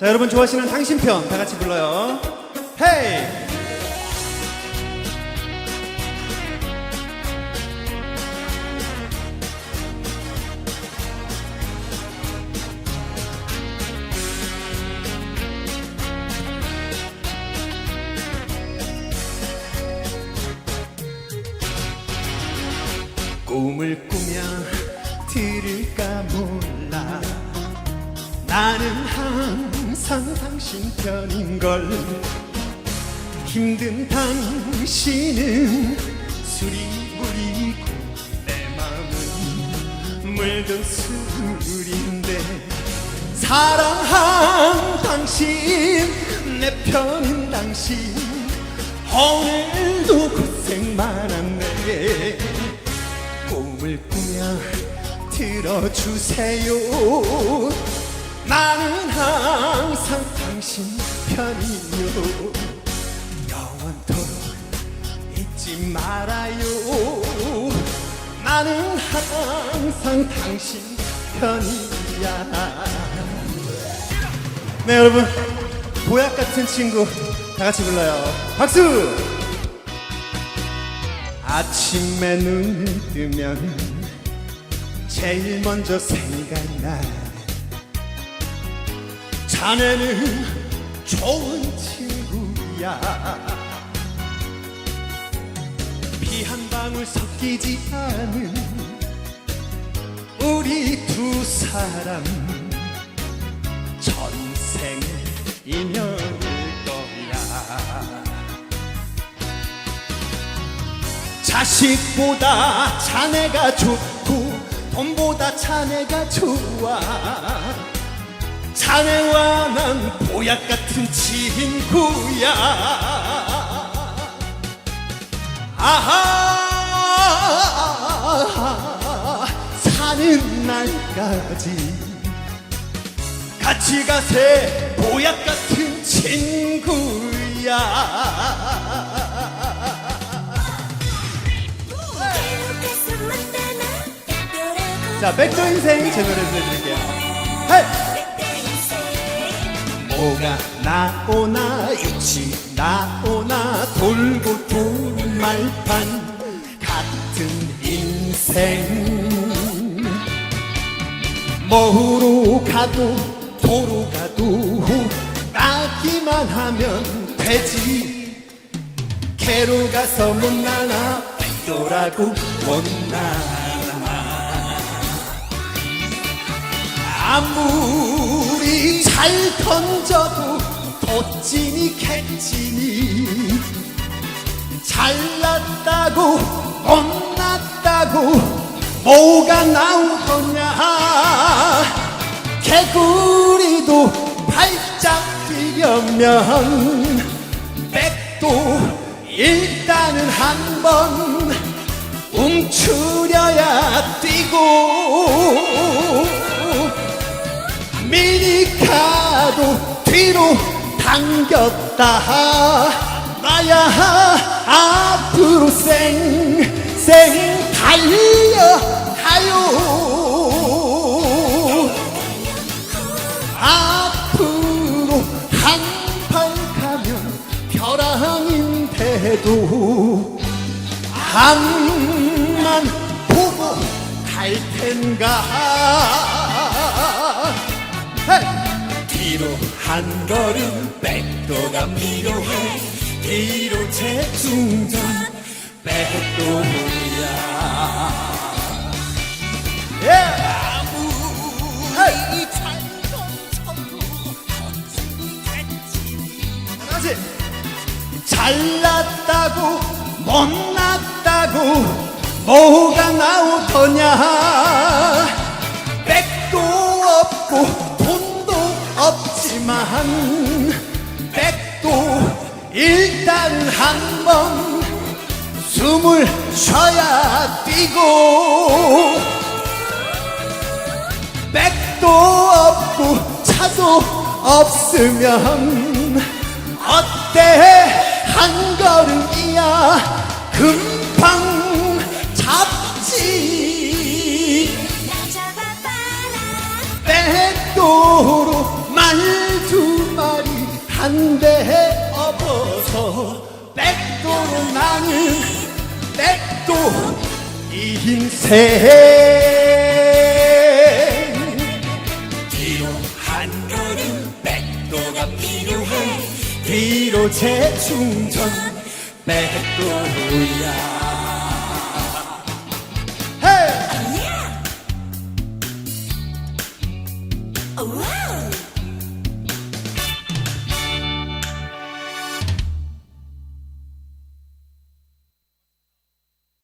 자, 여러분 좋아하시는 당신 편 다 같이 불러요. 헤이! 꿈을 꾸며 들을까 몰라 나는 항상 당신 편인걸. 힘든 당신은 무리고 내 마음은 물든 술인데. 사랑한 당신 내 편인 당신 오늘도 고생 많았네. 꿈을 꾸며 들어주세요 나는 항상 당신 편이요. 영원토록 잊지 말아요. 나는 항상 당신 편이야. 네 여러분. 보약 같은 친구 다 같이 불러요. 박수! 아침에 눈을 뜨면 제일 먼저 생각나 자네는 좋은 친구야. 피한 방울 섞이지 않은 우리 두 사람. 전생 인연일 거야. 자식보다 자네가 좋고 돈보다 자네가 좋아 자네와 난 보약 같은 친구야. 아하 사는 날까지 같이 가세 보약 같은 친구야. 자, 백도 인생 제 노래 들려드릴게요. 헤 이! 뭐가 나오나 육지. 나오나 돌고 도는 말판 같은 인생. 뭐로 가도 도로 가도 나기만 하면 되지. 개로 가서 못 나나 백도라고 못 나나. 아무리 잘 던져도 도찐이 캔찐이 잘났다고 못났다고 뭐가 나오더냐. 개구리도 발짝 뛰려면 백도 일단은 한번 움츠려야 뛰고 뒤로 당겼다. 나야 앞으로 쌩쌩 달려 가요. 앞으로 한발 가면 벼랑인데도 앞만 보고 갈 텐가! 뒤로 한 걸음 백도가 필요해. 뒤로 재충전. 백도야. 예! 헤이! 다시 잘났다고 못났다고 뭐가 나오더냐. 백도 없고 돈도 없지만 일단 한 번 숨을 쉬어야 뛰고 백도 없고 차도 없으면 어때? 한 걸음이야. 금방 잡지. 백도로 말두 한 대에 업어서 백도로 나는 백도 이 인생. 뒤로 한 걸음 백도가 필요해. 뒤로 재충전. 백도야! 와우